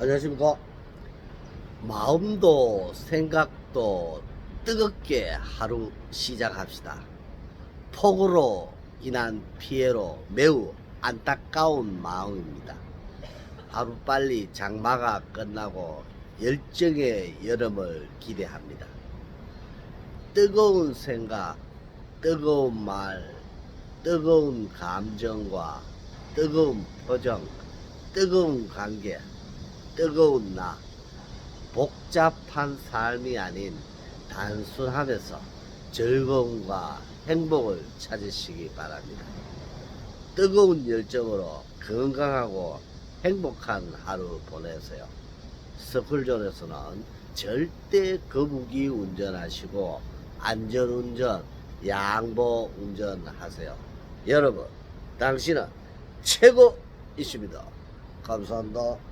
안녕하십니까. 마음도 생각도 뜨겁게 하루 시작합시다. 폭우로 인한 피해로 매우 안타까운 마음입니다. 하루 빨리 장마가 끝나고 열정의 여름을 기대합니다. 뜨거운 생각, 뜨거운 말, 뜨거운 감정과 뜨거운 표정, 뜨거운 관계, 뜨거운 나, 복잡한 삶이 아닌 단순하면서 즐거움과 행복을 찾으시기 바랍니다. 뜨거운 열정으로 건강하고 행복한 하루 보내세요. 스쿨존에서는 절대 거북이 운전하시고 안전운전, 양보 운전하세요. 여러분, 당신은 최고이십니다. 감사합니다.